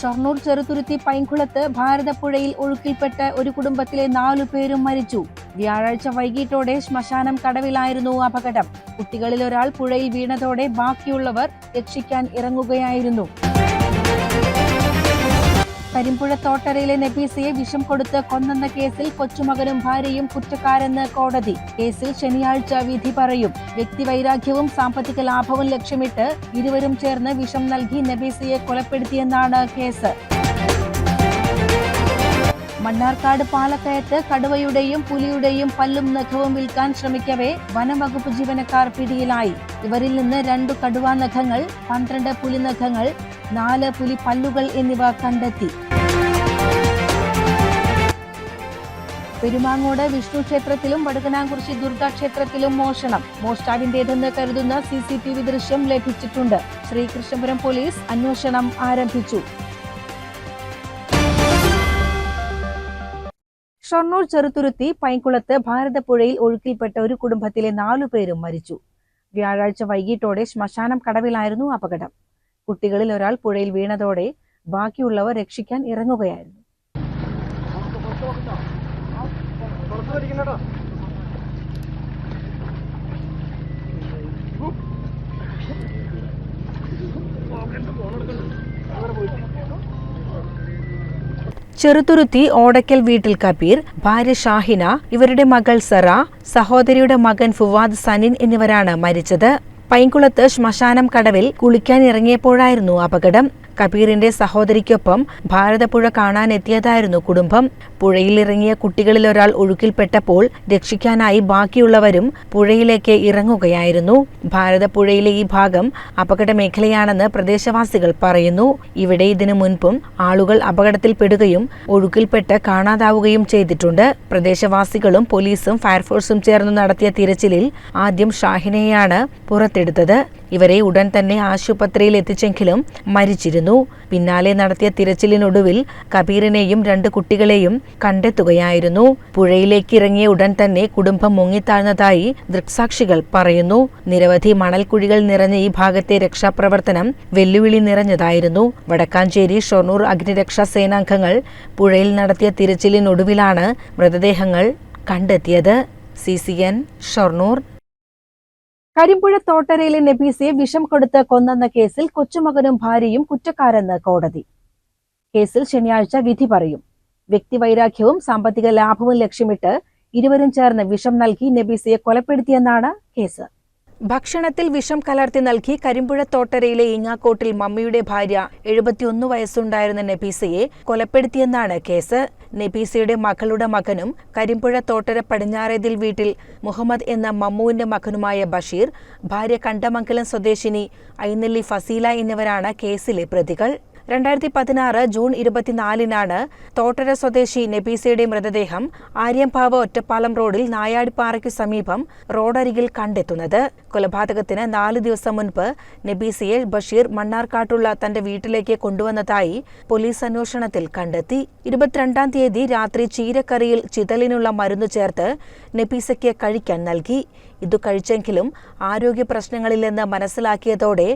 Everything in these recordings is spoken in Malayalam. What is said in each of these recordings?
ഷൊർണൂർ ചെറുതുരുത്തി പൈൻകുളത്ത് ഭാരതപ്പുഴയിൽ ഒഴുക്കിൽപ്പെട്ട് ഒരു കുടുംബത്തിലെ നാലു പേരും മരിച്ചു. വ്യാഴാഴ്ച വൈകിട്ടോടെ ശ്മശാനം കടവിലായിരുന്നു അപകടം. കുട്ടികളിൽ ഒരാൾ പുഴയിൽ വീണതോടെ ബാക്കിയുള്ളവർ രക്ഷിക്കാൻ ഇറങ്ങുകയായിരുന്നു. കരിമ്പുഴ തോട്ടരയിലെ നബീസയെ വിഷം കൊടുത്ത് കൊന്നെന്ന കേസിൽ കൊച്ചുമകനും ഭാര്യയും കുറ്റക്കാരെന്ന് കോടതി. കേസിൽ ശനിയാഴ്ച വിധി പറയും. വ്യക്തിവൈരാഗ്യവും സാമ്പത്തിക ലാഭവും ലക്ഷ്യമിട്ട് ഇരുവരും ചേർന്ന് വിഷം നൽകി നബീസയെ കൊലപ്പെടുത്തിയെന്നാണ് കേസ്. മണ്ണാർക്കാട് പാലക്കയത്ത് കടുവയുടെയും പുലിയുടെയും പല്ലും നഖവും വിൽക്കാൻ ശ്രമിക്കവേ വനംവകുപ്പ് ജീവനക്കാർ പിടിയിലായി. ഇവരിൽ നിന്ന് രണ്ടു കടുവാ നഖങ്ങൾ പന്ത്രണ്ട് പുലി നഖങ്ങൾ നാല് പുലി പല്ലുകൾ എന്നിവ കണ്ടെത്തി. പെരുമാങ്ങോട് വിഷ്ണു ക്ഷേത്രത്തിലും വടുകനാംകുറിശ്ശി ദുർഗാ ക്ഷേത്രത്തിലും മോഷണം. മോഷ്ടാവിന്റേതെന്ന് കരുതുന്ന സി സി ടി വി ദൃശ്യം ലഭിച്ചിട്ടുണ്ട്. ശ്രീകൃഷ്ണപുരം പോലീസ് അന്വേഷണം ആരംഭിച്ചു. ഷൊർണൂർ ചെറുതുരുത്തി പൈൻകുളത്ത് ഭാരതപ്പുഴയിൽ ഒഴുക്കിൽപ്പെട്ട ഒരു കുടുംബത്തിലെ നാലു പേരും മരിച്ചു. വ്യാഴാഴ്ച വൈകിട്ടോടെ ശ്മശാനം കടവിലായിരുന്നു അപകടം. കുട്ടികളിൽ ഒരാൾ പുഴയിൽ വീണതോടെ ബാക്കിയുള്ളവർ രക്ഷിക്കാൻ ഇറങ്ങുകയായിരുന്നു. ചെറുതുരുത്തി ഓടക്കൽ വീട്ടിൽ കബീർ ഭാര്യ ഷാഹിന ഇവരുടെ മകൾ സറ സഹോദരിയുടെ മകൻ ഫുവാദ് സനിൻ എന്നിവരാണ് മരിച്ചത്. പൈങ്കുളത്ത് ശ്മശാനം കടവിൽ കുളിക്കാൻ ഇറങ്ങിയപ്പോഴായിരുന്നു അപകടം. കബീറിന്റെ സഹോദരിക്കൊപ്പം ഭാരതപ്പുഴ കാണാനെത്തിയതായിരുന്നു കുടുംബം. പുഴയിലിറങ്ങിയ കുട്ടികളിൽ ഒരാൾ ഒഴുക്കിൽപ്പെട്ടപ്പോൾ രക്ഷിക്കാനായി ബാക്കിയുള്ളവരും പുഴയിലേക്ക് ഇറങ്ങുകയായിരുന്നു. ഭാരതപ്പുഴയിലെ ഈ ഭാഗം അപകട മേഖലയാണെന്ന് പ്രദേശവാസികൾ പറയുന്നു. ഇവിടെ ഇതിനു മുൻപും ആളുകൾ അപകടത്തിൽപ്പെടുകയും ഒഴുക്കിൽപ്പെട്ട് കാണാതാവുകയും ചെയ്തിട്ടുണ്ട്. പ്രദേശവാസികളും പോലീസും ഫയർഫോഴ്സും ചേർന്ന് നടത്തിയ തിരച്ചിലിൽ ആദ്യം ഷാഹിനെയാണ് പുറത്തെടുത്തത്. ഇവരെ ഉടൻ തന്നെ ആശുപത്രിയിൽ എത്തിച്ചെങ്കിലും മരിച്ചിരുന്നു. പിന്നാലെ നടത്തിയ തിരച്ചിലിനൊടുവിൽ കബീറിനെയും രണ്ട് കുട്ടികളെയും കണ്ടെത്തുകയായിരുന്നു. പുഴയിലേക്ക് ഇറങ്ങിയ ഉടൻ തന്നെ കുടുംബം മുങ്ങിത്താഴ്ന്നതായി ദൃക്സാക്ഷികൾ പറയുന്നു. നിരവധി മണൽക്കുഴികൾ നിറഞ്ഞ ഈ ഭാഗത്തെ രക്ഷാപ്രവർത്തനം വെല്ലുവിളി നിറഞ്ഞതായിരുന്നു. വടക്കാഞ്ചേരി ഷൊർണൂർ അഗ്നിരക്ഷാ സേനാംഗങ്ങൾ പുഴയിൽ നടത്തിയ തിരച്ചിലിനൊടുവിലാണ് മൃതദേഹങ്ങൾ കണ്ടെത്തിയത്. C C N Shoranur Karimpuzha തോട്ടരയിലെ നബീസയെ വിഷം കൊടുത്ത് കൊന്നെന്ന കേസിൽ കൊച്ചുമകനും ഭാര്യയും കുറ്റക്കാരെന്ന് കോടതി. കേസിൽ ശനിയാഴ്ച വിധി പറയും. വ്യക്തിവൈരാഗ്യവും സാമ്പത്തിക ലാഭവും ലക്ഷ്യമിട്ട് ഇരുവരും ചേർന്ന് വിഷം നൽകി നബീസയെ കൊലപ്പെടുത്തിയെന്നാണ് കേസ്. ഭക്ഷണത്തിൽ വിഷം കലർത്തി നൽകി കരിമ്പുഴ തോട്ടരയിലെ ഈങ്ങാക്കോട്ടിൽ മമ്മിയുടെ ഭാര്യ എഴുപത്തിയൊന്ന് വയസ്സുണ്ടായിരുന്ന നബീസയെ കൊലപ്പെടുത്തിയെന്നാണ് കേസ്. നബീസയുടെ മകളുടെ മകനും കരിമ്പുഴ തോട്ടര പടിഞ്ഞാറേതിൽ വീട്ടിൽ മുഹമ്മദ് എന്ന മമ്മുവിന്റെ മകനുമായ ബഷീർ ഭാര്യ കണ്ടമംഗലം സ്വദേശിനി ഐനെല്ലി ഫസീല എന്നിവരാണ് കേസിലെ പ്രതികൾ. രണ്ടായിരത്തി പതിനാറ് ജൂൺ ഇരുപത്തിനാലിനാണ് തോട്ടര സ്വദേശി നബീസയുടെ മൃതദേഹം ആര്യംപാവ് ഒറ്റപ്പാലം റോഡിൽ നായാടിപ്പാറയ്ക്ക് സമീപം റോഡരികിൽ കണ്ടെത്തുന്നത്. കൊലപാതകത്തിന് നാല് ദിവസം മുൻപ് നബീസയെ ബഷീർ മണ്ണാർക്കാട്ടുള്ള തന്റെ വീട്ടിലേക്ക് കൊണ്ടുവന്നതായി പോലീസ് അന്വേഷണത്തിൽ കണ്ടെത്തി. ഇരുപത്തിരണ്ടാം തീയതി രാത്രി ചീരക്കറിയിൽ ചിതലിനുള്ള മരുന്ന് ചേർത്ത് നബീസയ്ക്ക് കഴിക്കാൻ നൽകി. ഇതു കഴിച്ചെങ്കിലും ആരോഗ്യ പ്രശ്നങ്ങളില്ലെന്ന് മനസ്സിലാക്കിയതോടെ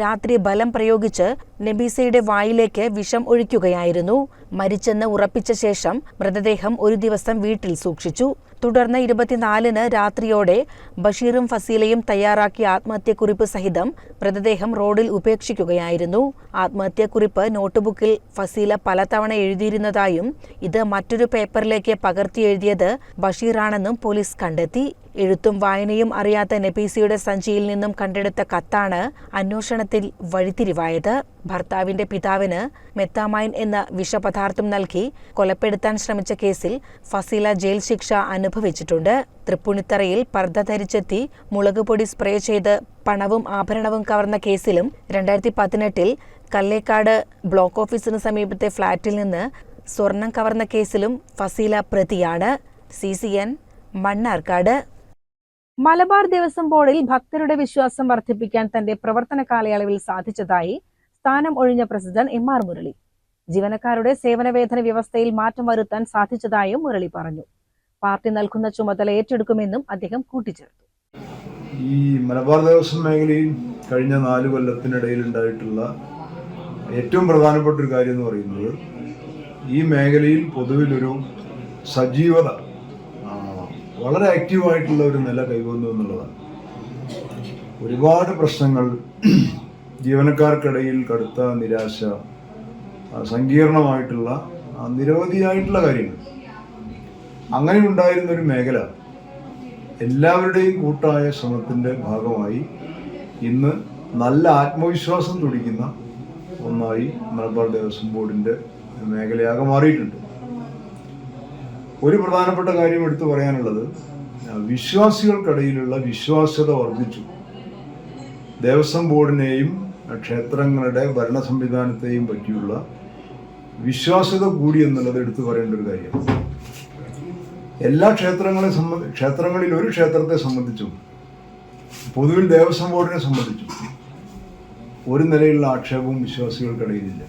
രാത്രി ബലം പ്രയോഗിച്ച് നബീസയുടെ വായിലേക്ക് വിഷം ഒഴിക്കുകയായിരുന്നു. മരിച്ചെന്ന് ഉറപ്പിച്ച ശേഷം മൃതദേഹം ഒരു ദിവസം വീട്ടിൽ സൂക്ഷിച്ചു. തുടർന്ന് ഇരുപത്തിനാലിന് രാത്രിയോടെ ബഷീറും ഫസീലയും തയ്യാറാക്കിയ ആത്മഹത്യക്കുറിപ്പ് സഹിതം മൃതദേഹം റോഡിൽ ഉപേക്ഷിക്കുകയായിരുന്നു. ആത്മഹത്യക്കുറിപ്പ് നോട്ട്ബുക്കിൽ ഫസീല പലതവണ എഴുതിയിരുന്നതായും ഇത് മറ്റൊരു പേപ്പറിലേക്ക് പകർത്തി എഴുതിയത് ബഷീറാണെന്നും പോലീസ് കണ്ടെത്തി. എഴുത്തും വായനയും അറിയാത്ത നബീസിയുടെ സഞ്ചിയിൽ നിന്നും കണ്ടെടുത്ത കത്താണ് അന്വേഷണത്തിൽ വഴിത്തിരിവായത്. ഭർത്താവിന്റെ പിതാവിന് മെത്താമൈൻ എന്ന വിഷപദാർത്ഥം നൽകി കൊലപ്പെടുത്താൻ ശ്രമിച്ച കേസിൽ ഫസീല ജയിൽ ശിക്ഷ അനുഭവിച്ചിട്ടുണ്ട്. തൃപ്പുണിത്തറയിൽ പർദ്ദ ധരിച്ചെത്തി മുളകുപൊടി സ്പ്രേ ചെയ്ത് പണവും ആഭരണവും കവർന്ന കേസിലും രണ്ടായിരത്തി പതിനെട്ടിൽ കല്ലേക്കാട് ബ്ലോക്ക് ഓഫീസിന് സമീപത്തെ ഫ്ളാറ്റിൽ നിന്ന് സ്വർണം കവർന്ന കേസിലും ഫസീല പ്രതിയാണ്. C C N Mannarkkad. Malabar Devaswom ബോർഡിൽ ഭക്തരുടെ വിശ്വാസം വർദ്ധിപ്പിക്കാൻ തന്റെ പ്രവർത്തന കാലയളവിൽ സാധിച്ചതായി സ്ഥാനം ഒഴിഞ്ഞ പ്രസിഡന്റ് എം ആർ മുരളി. ജീവനക്കാരുടെ സേവനവേതന വ്യവസ്ഥയിൽ മാറ്റം വരുത്താൻ സാധിച്ചതായും മുരളി പറഞ്ഞു. പാർട്ടി നൽകുന്ന ചുമതല ഏറ്റെടുക്കുമെന്നും അദ്ദേഹം കൂട്ടിച്ചേർത്തു. ഈ മലബാർ ദേവസ്വം മേഖലയിൽ കഴിഞ്ഞ നാല് കൊല്ലത്തിനിടയിൽ ഉണ്ടായിട്ടുള്ള ഏറ്റവും പ്രധാനപ്പെട്ട ഒരു കാര്യം എന്ന് പറയുന്നത് ഈ മേഖലയിൽ പൊതുവിലൊരു സജീവത വളരെ ആക്റ്റീവായിട്ടുള്ള ഒരു നില കൈവന്നു എന്നുള്ളതാണ്. ഒരുപാട് പ്രശ്നങ്ങൾ ജീവനക്കാർക്കിടയിൽ കടുത്ത നിരാശ സങ്കീർണമായിട്ടുള്ള നിരവധിയായിട്ടുള്ള കാര്യങ്ങൾ. അങ്ങനെ ഉണ്ടായിരുന്ന ഒരു മേഖല എല്ലാവരുടെയും കൂട്ടായ ശ്രമത്തിന്റെ ഭാഗമായി ഇന്ന് നല്ല ആത്മവിശ്വാസം തുടിക്കുന്ന ഒന്നായി മലബാർ ദേവസ്വം ബോർഡിന്റെ മേഖലയാകെ മാറിയിട്ടുണ്ട്. ഒരു പ്രധാനപ്പെട്ട കാര്യം എടുത്തു പറയാനുള്ളത് വിശ്വാസികൾക്കിടയിലുള്ള വിശ്വാസ്യത വർദ്ധിച്ചു. ദേവസ്വം ബോർഡിനെയും ക്ഷേത്രങ്ങളുടെ ഭരണ സംവിധാനത്തെയും പറ്റിയുള്ള വിശ്വാസ്യത കൂടി എന്നുള്ളത് എടുത്തു പറയേണ്ട ഒരു കാര്യമാണ്. എല്ലാ ക്ഷേത്രങ്ങളെ സംബന്ധി ക്ഷേത്രങ്ങളിൽ ഒരു ക്ഷേത്രത്തെ സംബന്ധിച്ചും പൊതുവിൽ ദേവസ്വം ബോർഡിനെ സംബന്ധിച്ചും ഒരു നിലയിലുള്ള ആക്ഷേപവും വിശ്വാസികൾക്കിടയിലില്ല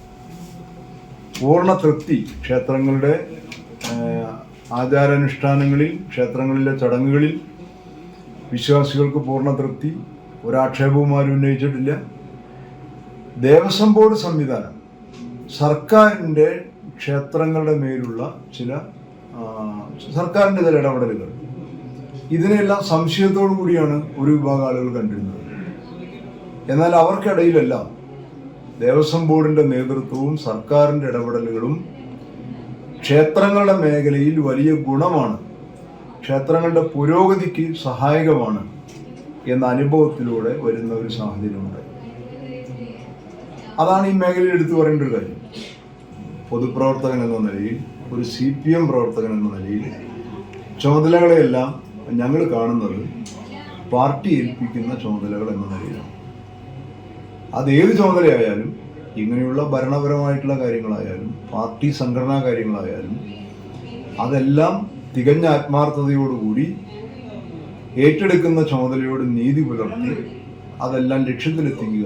പൂർണ തൃപ്തി ക്ഷേത്രങ്ങളുടെ ആചാരാനുഷ്ഠാനങ്ങളിൽ ക്ഷേത്രങ്ങളിലെ ചടങ്ങുകളിൽ വിശ്വാസികൾക്ക് പൂർണ തൃപ്തി ഒരാക്ഷേപവും ആരും ഉന്നയിച്ചിട്ടില്ല. ദേവസ്വം ബോർഡ് സംവിധാനം സർക്കാരിന്റെ ക്ഷേത്രങ്ങളുടെ മേലുള്ള ചില സർക്കാരിന്റെ ചില ഇടപെടലുകൾ. ഇതിനെല്ലാം സംശയത്തോടു കൂടിയാണ് ഒരു വിഭാഗം ആളുകൾ കണ്ടിരുന്നത്. എന്നാൽ അവർക്കിടയിലെല്ലാം ദേവസ്വം ബോർഡിന്റെ നേതൃത്വവും സർക്കാരിന്റെ ഇടപെടലുകളും ക്ഷേത്രങ്ങളുടെ മേഖലയിൽ വലിയ ഗുണമാണ്. ക്ഷേത്രങ്ങളുടെ പുരോഗതിക്ക് സഹായകമാണ് എന്ന അനുഭവത്തിലൂടെ വരുന്ന ഒരു സാഹചര്യമുണ്ട്. അതാണ് ഈ മേഖലയിൽ എടുത്തു പറയേണ്ട ഒരു കാര്യം. പൊതുപ്രവർത്തകൻ എന്ന നിലയിൽ ഒരു സി പി എം പ്രവർത്തകൻ എന്ന നിലയിൽ ചുമതലകളെയെല്ലാം ഞങ്ങൾ കാണുന്നത് പാർട്ടി ഏൽപ്പിക്കുന്ന ചുമതലകൾ എന്ന നിലയിലാണ്. അത് ഏത് ചുമതലയായാലും ഇങ്ങനെയുള്ള ഭരണപരമായിട്ടുള്ള കാര്യങ്ങളായാലും പാർട്ടി സംഘടനാ കാര്യങ്ങളായാലും അതെല്ലാം തികഞ്ഞ ആത്മാർത്ഥതയോടുകൂടി ഏറ്റെടുക്കുന്ന ചുമതലയോട് നീതി പുലർത്തി അതെല്ലാം ലക്ഷ്യത്തിലെത്തിക്കുക.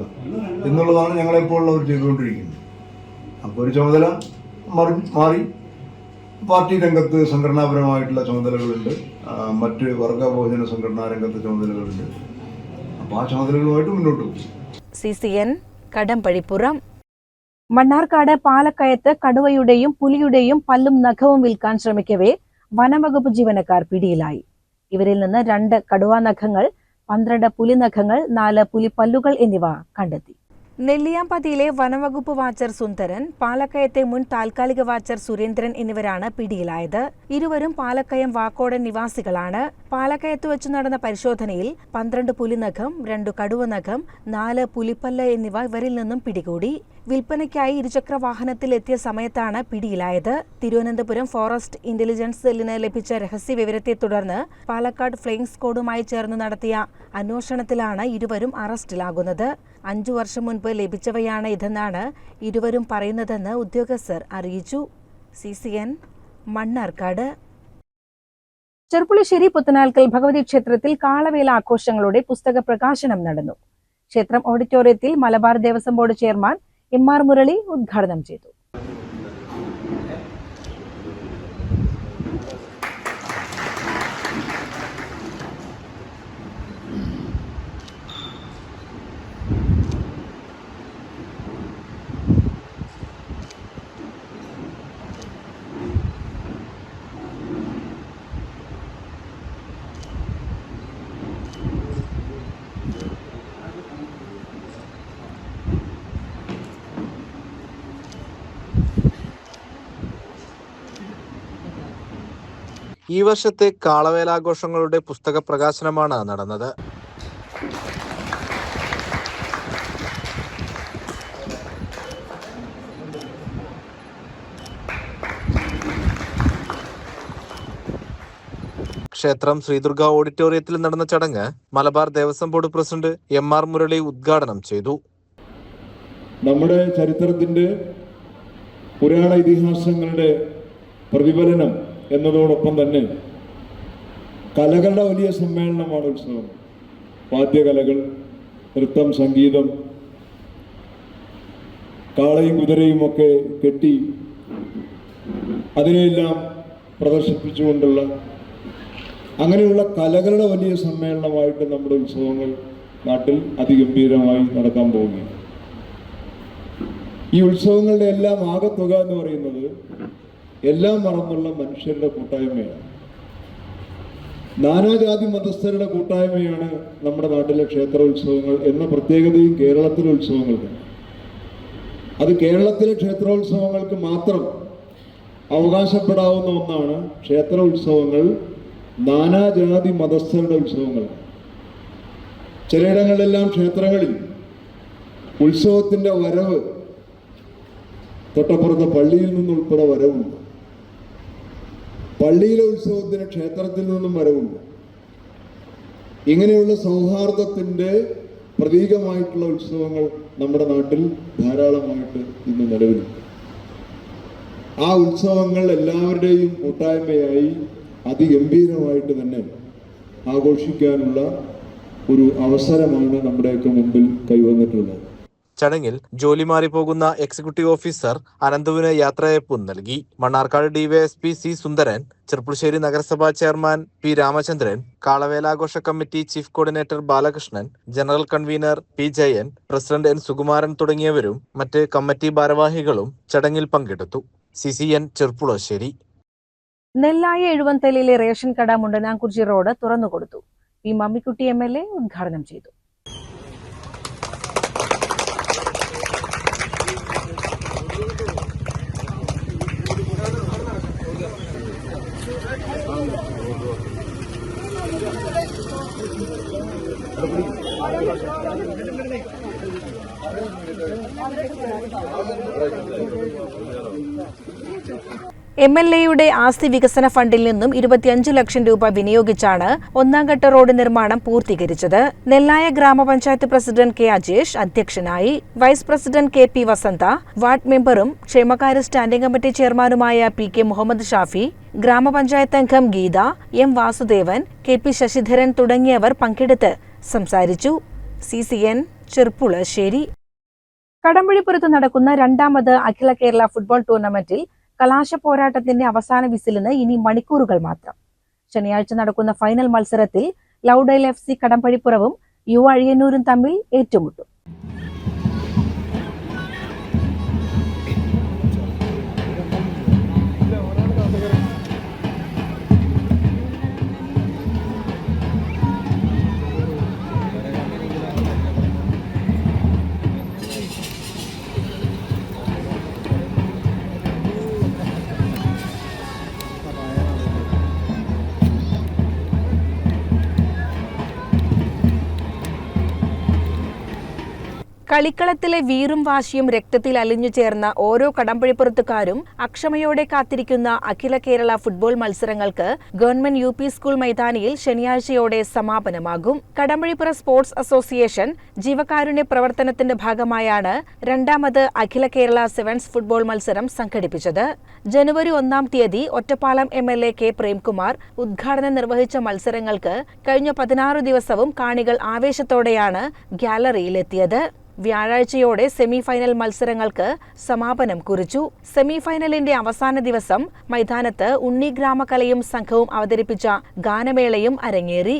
എന്നുള്ളതാണ് ഞങ്ങളെപ്പോഴുള്ളവർ ചെയ്തുകൊണ്ടിരിക്കുന്നത്. അപ്പോൾ ഒരു ചുമതല മറി മാറി. പാർട്ടി രംഗത്ത് സംഘടനാപരമായിട്ടുള്ള ചുമതലകളുണ്ട്. മറ്റ് വർഗ ബഹുജന സംഘടനാ രംഗത്ത് ചുമതലകളുണ്ട്. അപ്പോൾ ആ ചുമതലകളുമായിട്ട് മുന്നോട്ട് പോകും. C C N Kadampazhipuram Mannarkkad പാലക്കയത്ത് കടുവയുടെയും പുലിയുടെയും പല്ലും നഖവും വിൽക്കാൻ ശ്രമിക്കവേ വനംവകുപ്പ് ജീവനക്കാർ പിടിയിലായി. ഇവരിൽ നിന്ന് രണ്ട് കടുവാ നഖങ്ങൾ പന്ത്രണ്ട് പുലിനഖങ്ങൾ നാല് പുലിപ്പല്ലുകൾ എന്നിവ കണ്ടെത്തി. നെല്ലിയാമ്പതിയിലെ വനംവകുപ്പ് വാച്ചർ സുന്ദരൻ പാലക്കയത്തെ മുൻ താൽക്കാലിക വാച്ചർ സുരേന്ദ്രൻ എന്നിവരാണ് പിടിയിലായത്. ഇരുവരും പാലക്കയം വാക്കോടൻ നിവാസികളാണ്. പാലക്കയത്ത് വെച്ച് നടന്ന പരിശോധനയിൽ പന്ത്രണ്ട് പുലിനഖം രണ്ടു കടുവനഖം നാല് പുലിപ്പല്ല് എന്നിവ ഇവരിൽ നിന്നും പിടികൂടി. വിൽപ്പനയ്ക്കായി ഇരുചക്ര വാഹനത്തിൽ എത്തിയ സമയത്താണ് പിടിയിലായത്. തിരുവനന്തപുരം ഫോറസ്റ്റ് ഇന്റലിജൻസ് സെല്ലിന് ലഭിച്ച രഹസ്യ വിവരത്തെ തുടർന്ന് പാലക്കാട് ഫ്ലൈയിങ് സ്ക്വാഡുമായി ചേർന്ന് നടത്തിയ അന്വേഷണത്തിലാണ് ഇരുവരും അറസ്റ്റിലാകുന്നത്. അഞ്ചു വർഷം മുൻപ് ലഭിച്ചവയാണ് ഇതെന്നാണ് ഇരുവരും പറയുന്നതെന്ന് ഉദ്യോഗസ്ഥർ അറിയിച്ചു. C C N Mannarkkad. Cherpulassery Puthanalkkal Bhagavathi ക്ഷേത്രത്തിൽ കാളവേല ആഘോഷങ്ങളുടെ പുസ്തക പ്രകാശനം നടന്നു. ക്ഷേത്രം ഓഡിറ്റോറിയത്തിൽ Malabar Devaswom board chairman M R Murali ഉദ്ഘാടനം ചെയ്തു. ഈ വർഷത്തെ കാളവേലാഘോഷങ്ങളുടെ പുസ്തക പ്രകാശനമാണ് നടന്നത്. ക്ഷേത്രം ശ്രീദുർഗ ഓഡിറ്റോറിയത്തിൽ നടന്ന ചടങ്ങ് Malabar Devaswom board president M R Murali ഉദ്ഘാടനം ചെയ്തു. നമ്മുടെ ചരിത്രത്തിന്റെ പുരാണ ഇതിഹാസങ്ങളുടെ പ്രതിഫലനം എന്നതോടൊപ്പം തന്നെ കലകളുടെ വലിയ സമ്മേളനമാണ് ഉത്സവം. വാദ്യകലകൾ നൃത്തം സംഗീതം കാളയും കുതിരയും ഒക്കെ കെട്ടി അതിനെയെല്ലാം പ്രദർശിപ്പിച്ചുകൊണ്ടുള്ള അങ്ങനെയുള്ള കലകളുടെ വലിയ സമ്മേളനമായിട്ട് നമ്മുടെ ഉത്സവങ്ങൾ നാട്ടിൽ അതിഗംഭീരമായി നടക്കാൻ പോവുകയാണ് ഈ ഉത്സവങ്ങളുടെ എല്ലാം ആകത്തുക എന്ന് പറയുന്നത് എല്ലാം മറന്നുള്ള മനുഷ്യരുടെ കൂട്ടായ്മയാണ്. നാനാജാതി മതസ്ഥരുടെ കൂട്ടായ്മയാണ് നമ്മുടെ നാട്ടിലെ ക്ഷേത്ര ഉത്സവങ്ങൾ എന്ന പ്രത്യേകതയും കേരളത്തിലെ ഉത്സവങ്ങൾക്ക് അത് കേരളത്തിലെ ക്ഷേത്രോത്സവങ്ങൾക്ക് മാത്രം അവകാശപ്പെടാവുന്ന ഒന്നാണ് ക്ഷേത്ര ഉത്സവങ്ങൾ നാനാജാതി മതസ്ഥരുടെ ഉത്സവങ്ങൾ. ചിലയിടങ്ങളിലെല്ലാം ക്ഷേത്രങ്ങളിൽ ഉത്സവത്തിന്റെ വരവ് തൊട്ടപ്പുറത്തെ പള്ളിയിൽ നിന്നുൾപ്പെടെ വരവുണ്ട്. പള്ളിയിലെ ഉത്സവത്തിന് ക്ഷേത്രത്തിൽ നിന്നും വരവുണ്ട്. ഇങ്ങനെയുള്ള സൗഹാർദ്ദത്തിന്റെ പ്രതീകമായിട്ടുള്ള ഉത്സവങ്ങൾ നമ്മുടെ നാട്ടിൽ ധാരാളമായിട്ട് ഇന്ന് നിലവിലുണ്ട്. ആ ഉത്സവങ്ങൾ എല്ലാവരുടെയും കൂട്ടായ്മയായി അതിഗംഭീരമായിട്ട് തന്നെ ആഘോഷിക്കാനുള്ള ഒരു അവസരമാണ് നമ്മുടെയൊക്കെ മുമ്പിൽ കൈവന്നിട്ടുള്ളത്. ചടങ്ങിൽ ജോലി മാറി പോകുന്ന എക്സിക്യൂട്ടീവ് ഓഫീസർ അനന്തുവിന് യാത്രയയപ്പും നൽകി. മണ്ണാർക്കാട് ഡിവൈഎസ്പി സി സുന്ദരൻ ചെർപ്പുളശ്ശേരി നഗരസഭാ chairman P Ramachandran കാളവേലാഘോഷ committee chief coordinator Balakrishnan general convener P Jayan president N Sukumaran തുടങ്ങിയവരും മറ്റ് കമ്മിറ്റി ഭാരവാഹികളും ചടങ്ങിൽ പങ്കെടുത്തു. C C N Cherpulassery. Nellaya എഴുവന്തലിലെ ration കട Mundanamkurichi road തുറന്നുകൊടുത്തു. P Mammikutty M L A ഉദ്ഘാടനം ചെയ്തു. എം എൽ എയുടെ ആസ്തി വികസന ഫണ്ടിൽ നിന്നും ഇരുപത്തിയഞ്ച് ലക്ഷം രൂപ വിനിയോഗിച്ചാണ് ഒന്നാംഘട്ട റോഡ് നിർമ്മാണം പൂർത്തീകരിച്ചത്. നെല്ലായ ഗ്രാമപഞ്ചായത്ത് പ്രസിഡന്റ് കെ അജേഷ് അധ്യക്ഷനായി vice president K P Vasantha ward മെമ്പറും ക്ഷേമകാര്യ സ്റ്റാൻഡിംഗ് കമ്മിറ്റി ചെയർമാനുമായ പി കെ മുഹമ്മദ് ഷാഫി ഗ്രാമപഞ്ചായത്ത് അംഗം Geetha M Vasudevan K P Sasidharan തുടങ്ങിയവർ പങ്കെടുത്ത് സംസാരിച്ചു. C C N Cherpulassery. കടമ്പഴിപ്പുറത്ത് നടക്കുന്ന രണ്ടാമത് അഖില കേരള ഫുട്ബോൾ ടൂർണമെന്റിൽ കലാശ പോരാട്ടത്തിന്റെ അവസാന വിസിലിന് ഇനി മണിക്കൂറുകൾ മാത്രം. ശനിയാഴ്ച നടക്കുന്ന ഫൈനൽ മത്സരത്തിൽ ലൗഡൈൽ എഫ് സി കടമ്പഴിപ്പുറവും യു അഴിയന്നൂരും തമ്മിൽ ഏറ്റുമുട്ടും. കളിക്കളത്തിലെ വീറും വാശിയും രക്തത്തിൽ അലിഞ്ഞു ചേർന്ന ഓരോ കടമ്പഴിപ്പുറത്തുകാരും അക്ഷമയോടെ കാത്തിരിക്കുന്ന അഖില കേരള ഫുട്ബോൾ മത്സരങ്ങൾക്ക് ഗവൺമെന്റ് യു സ്കൂൾ മൈതാനിയിൽ ശനിയാഴ്ചയോടെ സമാപനമാകും. കടമ്പഴിപ്പുറ സ്പോർട്സ് അസോസിയേഷൻ ജീവകാരുണ്യ പ്രവർത്തനത്തിന്റെ ഭാഗമായാണ് രണ്ടാമത് അഖില കേരള സെവൻസ് ഫുട്ബോൾ മത്സരം സംഘടിപ്പിച്ചത്. ജനുവരി ഒന്നാം തീയതി Ottapalam M L A K Premkumar ഉദ്ഘാടനം നിർവഹിച്ച മത്സരങ്ങൾക്ക് കഴിഞ്ഞ പതിനാറ് ദിവസവും കാണികൾ ആവേശത്തോടെയാണ് ഗ്യാലറിയിലെത്തിയത്. വ്യാഴാഴ്ചയോടെ സെമിഫൈനൽ മത്സരങ്ങൾക്ക് സമാപനം കുറിച്ചു. സെമിഫൈനലിന്റെ അവസാന ദിവസം മൈതാനത്ത് ഉണ്ണി ഗ്രാമകലയും സംഘവും അവതരിപ്പിച്ച ഗാനമേളയും അരങ്ങേറി.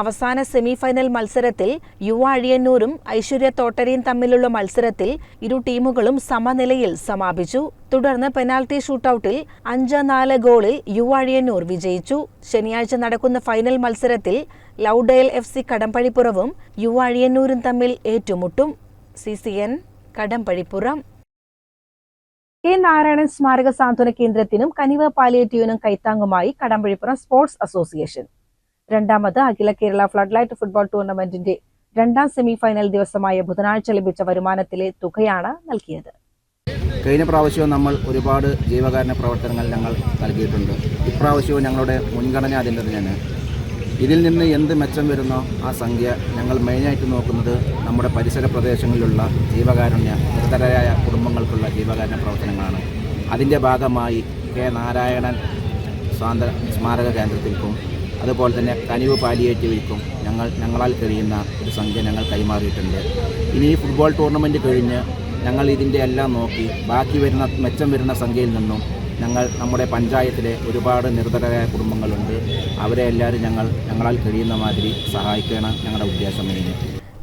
അവസാന സെമിഫൈനൽ മത്സരത്തിൽ യുവ അഴിയന്നൂരും ഐശ്വര്യ തോട്ടരയും തമ്മിലുള്ള മത്സരത്തിൽ ഇരു ടീമുകളും സമനിലയിൽ സമാപിച്ചു. തുടർന്ന് പെനാൽറ്റി ഷൂട്ടൌട്ടിൽ അഞ്ച് നാല് ഗോളിൽ യുവ അഴിയന്നൂർ വിജയിച്ചു. ശനിയാഴ്ച നടക്കുന്ന ഫൈനൽ മത്സരത്തിൽ ലൗഡേൽ എഫ് സി കടമ്പഴിപ്പുറവും യുവ അഴിയന്നൂരും തമ്മിൽ ഏറ്റുമുട്ടും. C C N Kadambazhipuram. K Narayanan സ്മാരക സാന്ത്വന കേന്ദ്രത്തിനും കനിവ പാലിയേറ്റീവിനും കൈത്താങ്ങുമായി കടമ്പഴിപ്പുറം സ്പോർട്സ് അസോസിയേഷൻ. രണ്ടാമത് അഖില കേരള ഫ്ലഡ് ലൈറ്റ് ഫുട്ബോൾ ടൂർണമെന്റിന്റെ രണ്ടാം സെമി ഫൈനൽ ദിവസമായ ബുധനാഴ്ച ലഭിച്ച വരുമാനത്തിലെ തുകയാണ് നൽകിയത്. കഴിഞ്ഞ പ്രാവശ്യവും നമ്മൾ ഒരുപാട് ജീവകാരുണ്യ പ്രവർത്തനങ്ങൾ ഞങ്ങൾ നൽകിയിട്ടുണ്ട്. ഇപ്രാവശ്യവും ഞങ്ങളുടെ മുൻഗണന അതിന്റെ തന്നെയാണ് ഇതിൽ നിന്ന് എന്ത് മെച്ചം വരുന്നോ ആ സംഖ്യ ഞങ്ങൾ മെയിനായിട്ട് നോക്കുന്നത് നമ്മുടെ പരിസര പ്രദേശങ്ങളിലുള്ള ജീവകാരുണ്യ നിർധരായ കുടുംബങ്ങൾക്കുള്ള ജീവകാരുണ്യ പ്രവർത്തനങ്ങളാണ്. അതിന്റെ ഭാഗമായി കെ നാരായണൻ സ്വാതന്ത്ര്യ സ്മാരക കേന്ദ്രത്തിൽക്കും അതുപോലെ തന്നെ കനിവ് പാലിയേറ്റീവിൽക്കും ഞങ്ങൾ ഞങ്ങളാൽ കഴിയുന്ന ഒരു സംഖ്യ ഞങ്ങൾ കൈമാറിയിട്ടുണ്ട്. ഇനി ഈ ഫുട്ബോൾ ടൂർണമെന്റ് കഴിഞ്ഞ് ഞങ്ങൾ ഇതിന്റെ എല്ലാം നോക്കി ബാക്കി വരുന്ന മെച്ചം വരുന്ന സംഖ്യയിൽ നിന്നും ഞങ്ങൾ നമ്മുടെ പഞ്ചായത്തിലെ ഒരുപാട് നിർധനരായ കുടുംബങ്ങളുണ്ട്. അവരെ എല്ലാവരും ഞങ്ങൾ ഞങ്ങളാൽ കഴിയുന്ന മാതിരി സഹായിക്കണം ഞങ്ങളുടെ ഉദ്ദേശം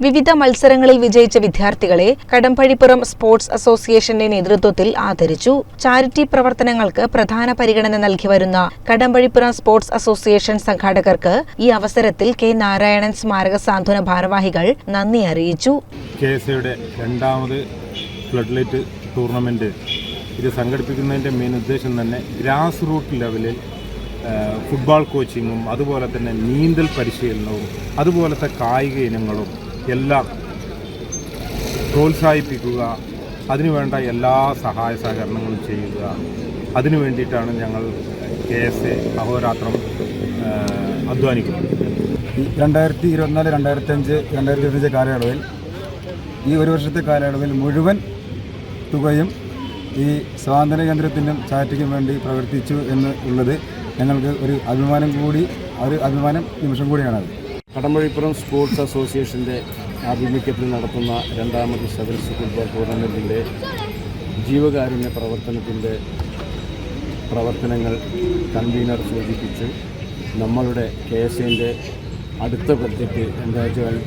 വിവിധ മത്സരങ്ങളിൽ വിജയിച്ച വിദ്യാർത്ഥികളെ കടമ്പഴിപ്പുറം സ്പോർട്സ് അസോസിയേഷന്റെ നേതൃത്വത്തിൽ ആദരിച്ചു. ചാരിറ്റി പ്രവർത്തനങ്ങൾക്ക് പ്രധാന പരിഗണന നൽകി വരുന്ന കടമ്പഴിപ്പുറം സ്പോർട്സ് അസോസിയേഷൻ സംഘാടകർക്ക് ഈ അവസരത്തിൽ കെ നാരായണൻ സ്മാരക സാന്ത്വന ഭാരവാഹികൾ നന്ദി അറിയിച്ചു. രണ്ടാമത് ഫ്ലഡ് ലൈറ്റ് ടൂർണമെന്റ് ഇത് സംഘടിപ്പിക്കുന്നതിന്റെ മെയിൻ ഉദ്ദേശം തന്നെ ഗ്രാസ് റൂട്ട് ലെവലിൽ ഫുട്ബോൾ കോച്ചിങ്ങും അതുപോലെ തന്നെ നീന്തൽ പരിശീലനവും അതുപോലത്തെ കായിക ഇനങ്ങളും എല്ലാം പ്രോത്സാഹിപ്പിക്കുക അതിനുവേണ്ട എല്ലാ സഹായ സഹകരണങ്ങളും ചെയ്യുക. അതിനു വേണ്ടിയിട്ടാണ് ഞങ്ങൾ കെ എസ് എ അഹോരാത്രം അധ്വാനിക്കുന്നത്. രണ്ടായിരത്തി ഇരുപത്തിനാല് രണ്ടായിരത്തി അഞ്ച് രണ്ടായിരത്തി ഇരുപത്തഞ്ച് കാലയളവിൽ ഈ ഒരു വർഷത്തെ കാലയളവിൽ മുഴുവൻ തുകയും ഈ സ്വാതന്ത്ര്യ കേന്ദ്രത്തിനും ചാരിറ്റിക്കും വേണ്ടി പ്രവർത്തിച്ചു എന്ന് ഉള്ളത് ഞങ്ങൾക്ക് ഒരു അഭിമാനം കൂടി ഒരു അഭിമാനം നിമിഷം കൂടിയാണത്. കടമ്പഴിപ്പുറം സ്പോർട്സ് അസോസിയേഷന്റെ ആഭിമുഖ്യത്തിൽ നടത്തുന്ന രണ്ടാമത് സദർസ് ഫുട്ബോൾ ടൂർണമെന്റിന്റെ ജീവകാരുണ്യ പ്രവർത്തനത്തിന്റെ പ്രവർത്തനങ്ങൾ കൺവീനർ സൂചിപ്പിച്ചു. നമ്മളുടെ കെ എസ് എന്റെ അടുത്ത ബഡ്ജറ്റ് എന്താ വെച്ചാൽ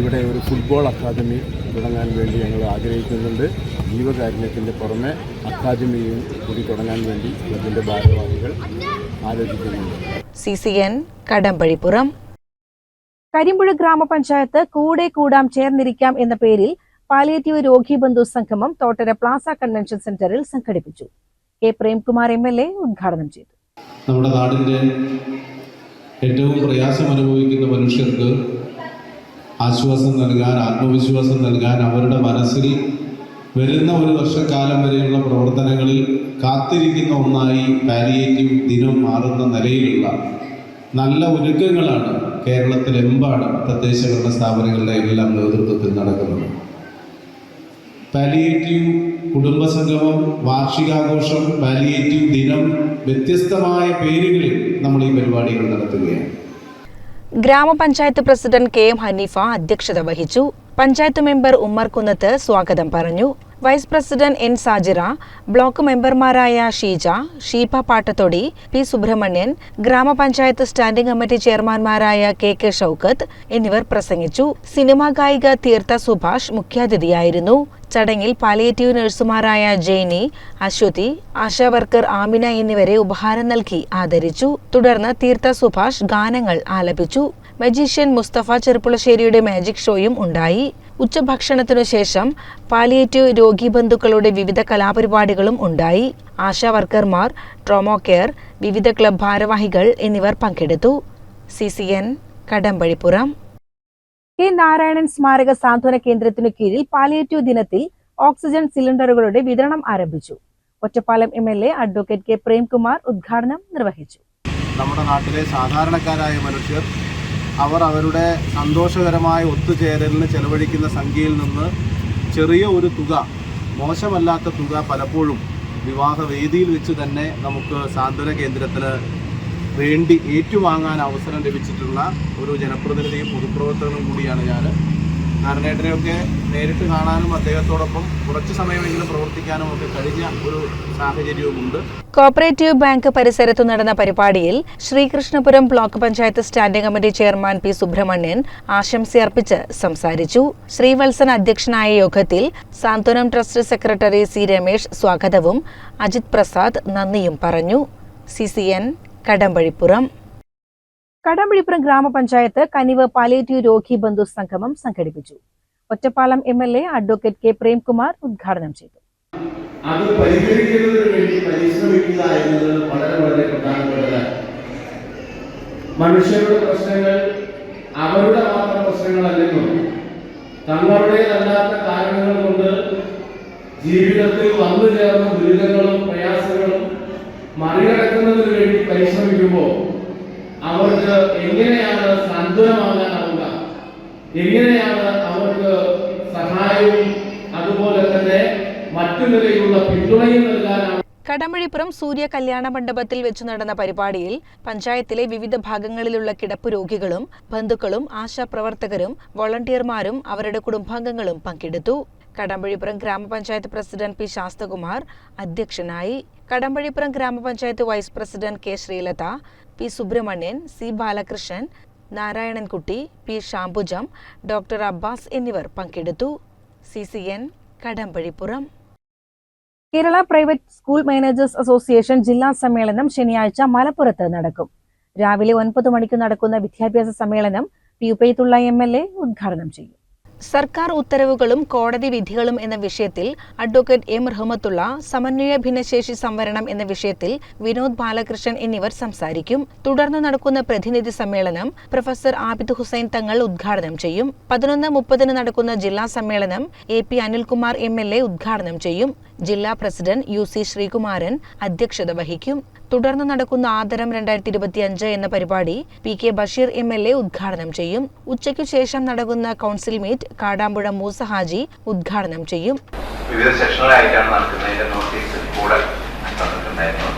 ഇവിടെ ഒരു ഫുട്ബോൾ അക്കാദമി തുടങ്ങാൻ വേണ്ടി ഞങ്ങൾ ആഗ്രഹിക്കുന്നുണ്ട്. ജീവകാരുണ്യത്തിന്റെ പുറമെ അക്കാദമിയും കൂടി തുടങ്ങാൻ വേണ്ടി ഇതിന്റെ ഭാരവാഹികൾ ആലോചിക്കുന്നുണ്ട്. C C N Kadambazhipuram Karimpuzha ഗ്രാമപഞ്ചായത്ത് കൂടെ കൂടാം ചേർന്നിരിക്കാം എന്ന പേരിൽ പാലിയേറ്റീവ് രോഗി ബന്ധു സംഗമം തോട്ടര പ്ലാസ കൺവെൻഷൻ സെന്ററിൽ സംഘടിപ്പിച്ചു. K Premkumar M L A ഉദ്ഘാടനം ചെയ്തു. നമ്മുടെ നാടിന്റെ ഏറ്റവും പ്രയാസം അനുഭവിക്കുന്ന മനുഷ്യർക്ക് ആശ്വാസം നൽകാൻ ആത്മവിശ്വാസം നൽകാൻ അവരുടെ മനസ്സിൽ വരുന്ന ഒരു വർഷക്കാലം വരെയുള്ള പ്രവർത്തനങ്ങളിൽ കാത്തിരിക്കുന്ന ഒന്നായി പാലിയേറ്റീവ് ദിനം മാറുന്ന നിലയിലുള്ള നല്ല ഒരുക്കങ്ങളാണ് കേരളത്തിലെമ്പാടും തദ്ദേശ സ്ഥാപനങ്ങളുടെ എല്ലാം നേതൃത്വത്തിൽ നടക്കുന്നത്. പാലിയേറ്റീവ് കുടുംബസംഗമം വാർഷികാഘോഷം പാലിയേറ്റീവ് ദിനം വ്യത്യസ്തമായ പേരുകളിൽ നമ്മൾ ഈ പരിപാടികൾ നടത്തുകയാണ്. ഗ്രാമപഞ്ചായത്ത് പ്രസിഡന്റ് കെ എം ഹനീഫ അധ്യക്ഷത വഹിച്ചു. പഞ്ചായത്ത് മെമ്പർ ഉമ്മർ കുന്നത്ത് സ്വാഗതം പറഞ്ഞു. Vice president N Sajira block മെമ്പർമാരായ ഷീജ ഷീപ പാട്ടത്തൊടി പി സുബ്രഹ്മണ്യൻ ഗ്രാമപഞ്ചായത്ത് സ്റ്റാൻഡിംഗ് കമ്മിറ്റി ചെയർമാൻമാരായ കെ കെ ഷൌക്കത്ത് എന്നിവർ പ്രസംഗിച്ചു. സിനിമാ ഗായിക തീർത്ഥ സുഭാഷ് മുഖ്യാതിഥിയായിരുന്നു. ചടങ്ങിൽ പാലിയേറ്റീവ് നഴ്സുമാരായ ജെയ്നി അശ്വതി ആശാ വർക്കർ ആമിന എന്നിവരെ ഉപഹാരം നൽകി ആദരിച്ചു. തുടർന്ന് തീർത്ഥ സുഭാഷ് ഗാനങ്ങൾ ആലപിച്ചു. മജീഷ്യൻ മുസ്തഫ ചെറുപ്പുളശ്ശേരിയുടെ മാജിക് ഷോയും ഉണ്ടായി. ഉച്ചഭക്ഷണത്തിനു ശേഷം പാലിയേറ്റീവ് രോഗി ബന്ധുക്കളുടെ വിവിധ കലാപരിപാടികളും ഉണ്ടായി. ആശാ വർക്കർമാർ ട്രോമോ കെയർ വിവിധ ക്ലബ് ഭാരവാഹികൾ എന്നിവർ പങ്കെടുത്തു. C C N Kadambazhipuram. K Narayanan സ്മാരക സാന്ത്വന കേന്ദ്രത്തിനു കീഴിൽ പാലിയേറ്റീവ് ദിനത്തിൽ ഓക്സിജൻ സിലിണ്ടറുകളുടെ വിതരണം ആരംഭിച്ചു. Ottapalam M L A advocate K Premkumar ഉദ്ഘാടനം നിർവഹിച്ചു. നമ്മുടെ നാട്ടിലെ സാധാരണക്കാരായ മനുഷ്യർ അവർ അവരുടെ സന്തോഷകരമായ ഒത്തുചേരലിന് ചെലവഴിക്കുന്ന സംഖ്യയിൽ നിന്ന് ചെറിയ ഒരു തുക മോശമല്ലാത്ത തുക പലപ്പോഴും വിവാഹവേദിയിൽ വെച്ച് തന്നെ നമുക്ക് സാന്ത്വന കേന്ദ്രത്തിന് വേണ്ടി ഏറ്റുവാങ്ങാൻ അവസരം ലഭിച്ചിട്ടുള്ള ഒരു ജനപ്രതിനിധിയും പൊതുപ്രവർത്തകനും കൂടിയാണ് ഞാൻ. നാരായണേട്ടനെയൊക്കെ നേരിട്ട് കാണാനും അദ്ദേഹത്തോടൊപ്പം കുറച്ച് സമയമെങ്കിലും പ്രവർത്തിക്കാനും ഒക്കെ കഴിഞ്ഞ ഒരു സാഹചര്യവുമുണ്ട്. കോപ്പറേറ്റീവ് ബാങ്ക് പരിസരത്തു നടന്ന പരിപാടിയിൽ Sreekrishnapuram block panchayat standing committee chairman P Subramanian ആശംസയർപ്പിച്ച് സംസാരിച്ചു. ശ്രീവത്സൻ അധ്യക്ഷനായ യോഗത്തിൽ Santhwanam trust secretary C Ramesh സ്വാഗതവും അജിത് പ്രസാദ് നന്ദിയും പറഞ്ഞു. C C N Kadambazhipuram. Kadambazhipuram ഗ്രാമപഞ്ചായത്ത് കനിവ് പാലേറ്റീവ് രോഗി ബന്ധു സംഗമം സംഘടിപ്പിച്ചു. Ottapalam M L A advocate K Premkumar ഉദ്ഘാടനം ചെയ്തു. അത് പരിഹരിക്കുന്നതിന് വേണ്ടി പരിശ്രമിക്കുക എന്നത് വളരെ വളരെ പ്രധാനപ്പെട്ടതാണ്. മനുഷ്യരുടെ പ്രശ്നങ്ങൾ അവരുടെ മാത്രം പ്രശ്നങ്ങളല്ലെന്നും തങ്ങളുടേതല്ലാത്ത കാരണങ്ങൾ കൊണ്ട് ജീവിതത്തിൽ വന്നു ചേർന്ന ദുരിതങ്ങളും പ്രയാസങ്ങളും മറികടക്കുന്നതിന് വേണ്ടി പരിശ്രമിക്കുമ്പോൾ അവർക്ക് എങ്ങനെയാണ് സാന്ത്വനമാകാനാവുക എങ്ങനെയാണ് അവർക്ക് സഹായവും അതുപോലെ തന്നെ മറ്റു നിലയിലുള്ള പിന്തുണയും നൽകാനാവുക കടമഴിപ്പുറം സൂര്യ കല്യാണ മണ്ഡപത്തിൽ വെച്ച് നടന്ന പരിപാടിയിൽ പഞ്ചായത്തിലെ വിവിധ ഭാഗങ്ങളിലുള്ള കിടപ്പ് രോഗികളും ബന്ധുക്കളും ആശാപ്രവർത്തകരും വോളണ്ടിയർമാരും അവരുടെ കുടുംബാംഗങ്ങളും പങ്കെടുത്തു. കടമ്പഴിപ്പുറം ഗ്രാമപഞ്ചായത്ത് പ്രസിഡന്റ് പി ശാസ്തകുമാർ അധ്യക്ഷനായി. കടമ്പഴിപ്പുറം ഗ്രാമപഞ്ചായത്ത് vice president K Sreelatha P Subramanian C Balakrishnan Narayanankutty P Shambujam doctor Abbas എന്നിവർ പങ്കെടുത്തു. C C N Kadambazhipuram. Kerala private school managers association ജില്ലാ സമ്മേളനം ശനിയാഴ്ച മലപ്പുറത്ത് നടക്കും. രാവിലെ ഒൻപത് മണിക്ക് നടക്കുന്ന വിദ്യാഭ്യാസ സമ്മേളനം P Ubaidulla M L A ഉദ്ഘാടനം ചെയ്യും. സർക്കാർ ഉത്തരവുകളും കോടതി വിധികളും എന്ന വിഷയത്തിൽ അഡ്വക്കേറ്റ് എം. റഹ്മത്തുള്ള സമന്വയ ഭിന്നശേഷി സംവരണം എന്ന വിഷയത്തിൽ വിനോദ് ബാലകൃഷ്ണൻ എന്നിവർ സംസാരിക്കും. തുടർന്ന് നടക്കുന്ന പ്രതിനിധി സമ്മേളനം പ്രൊഫസർ ആബിദ് ഹുസൈൻ തങ്ങൾ ഉദ്ഘാടനം ചെയ്യും. പതിനൊന്ന് മുപ്പതിന് നടക്കുന്ന ജില്ലാ സമ്മേളനം A P Anilkumar M. L. A ഉദ്ഘാടനം ചെയ്യും. ജില്ലാ പ്രസിഡന്റ് യു സി ശ്രീകുമാരൻ അധ്യക്ഷത വഹിക്കും. തുടർന്ന് നടക്കുന്ന ആദരം രണ്ടായിരത്തി ഇരുപത്തി അഞ്ച് എന്ന പരിപാടി P K Basheer M L A ഉദ്ഘാടനം ചെയ്യും. ഉച്ചയ്ക്ക് ശേഷം നടക്കുന്ന കൗൺസിൽ മീറ്റ് കാടാമ്പുഴ മൂസ ഹാജി ഉദ്ഘാടനം ചെയ്യും. വിവിധ സെഷനുകളായിട്ടാണ് നടക്കുന്നതിന്റെ നോട്ടീസ് കൂടെ തന്നിട്ടുണ്ടായിരുന്നു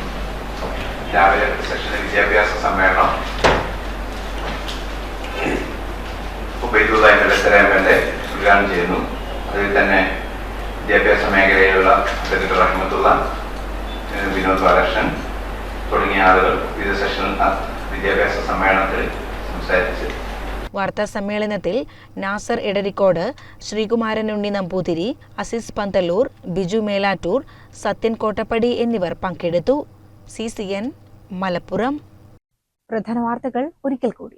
രാവിലെ സെഷനിൽ വിദ്യാഭ്യാസ സമ്മേളനം ഉപയോഗിച്ചതായി ഉദ്ഘാടനം ചെയ്യുന്നു. അതിൽ തന്നെ വിദ്യാഭ്യാസ മേഖലയിലുള്ള സെക്രട്ടറി റഹ്മത്തുള്ള ഏഹ് വിനോദ് ബാലകൃഷ്ണൻ തുടങ്ങിയ ആളുകൾ വിവിധ സെഷനിൽ ന- വിദ്യാഭ്യാസ സമ്മേളനത്തിൽ സംസാരിച്ച്. വാർത്താ സമ്മേളനത്തിൽ നാസർ ഇടരിക്കോട് ശ്രീകുമാരൻ ഉണ്ണി നമ്പൂതിരി അസിസ് പന്തല്ലൂർ ബിജു മേലാറ്റൂർ സത്യൻ കോട്ടപ്പടി എന്നിവർ പങ്കെടുത്തു. C C N Malappuram. പ്രധാന വാർത്തകൾ ഒരിക്കൽ കൂടി.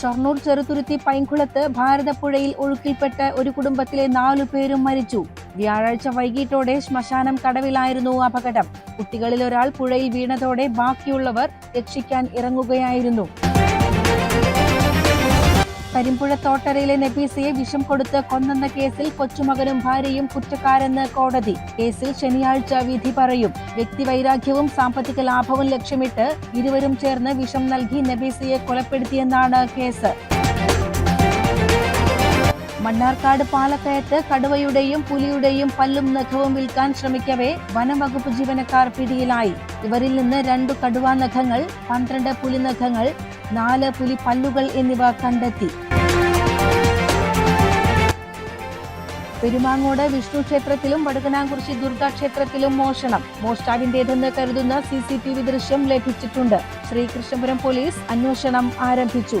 ഷൊർണൂർ ചെറുതുരുത്തി പൈങ്കുളത്ത് ഭാരതപ്പുഴയിൽ ഒഴുക്കിൽപ്പെട്ട് ഒരു കുടുംബത്തിലെ നാലു പേരും മരിച്ചു. വ്യാഴാഴ്ച വൈകിട്ടോടെ ശ്മശാനം കടവിലായിരുന്നു അപകടം. കുട്ടികളിൽ ഒരാൾ പുഴയിൽ വീണതോടെ ബാക്കിയുള്ളവർ രക്ഷിക്കാൻ ഇറങ്ങുകയായിരുന്നു. കരിമ്പുഴ തോട്ടരയിലെ നബീസയെ വിഷം കൊടുത്ത് കൊന്നെന്ന കേസിൽ കൊച്ചുമകനും ഭാര്യയും കുറ്റക്കാരെന്ന് കോടതി. കേസിൽ ശനിയാഴ്ച വിധി പറയും. വ്യക്തിവൈരാഗ്യവും സാമ്പത്തിക ലാഭവും ലക്ഷ്യമിട്ട് ഇരുവരും ചേർന്ന് വിഷം നൽകി നബീസയെ കൊലപ്പെടുത്തിയെന്നാണ് കേസ്. മണ്ണാർക്കാട് പാലക്കയത്ത് കടുവയുടെയും പുലിയുടെയും പല്ലും നഖവും വിൽക്കാൻ ശ്രമിക്കവേ വനംവകുപ്പ് ജീവനക്കാർ പിടിയിലായി. ഇവരിൽ നിന്ന് രണ്ടു കടുവാ നഖങ്ങൾ പന്ത്രണ്ട് പുലിനഖങ്ങൾ നാല് പുലി പല്ലുകൾ എന്നിവ കണ്ടെത്തി. പെരുമാങ്ങോട് വിഷ്ണു ക്ഷേത്രത്തിലും വടകനാംകുറിശി ക്ഷേത്രത്തിലും മോഷണം. മോഷ്ടാവിന്റേതെന്ന് കരുതുന്ന സി സി ടി വി ദൃശ്യം ലഭിച്ചിട്ടുണ്ട്. ശ്രീകൃഷ്ണപുരം പോലീസ് അന്വേഷണം ആരംഭിച്ചു.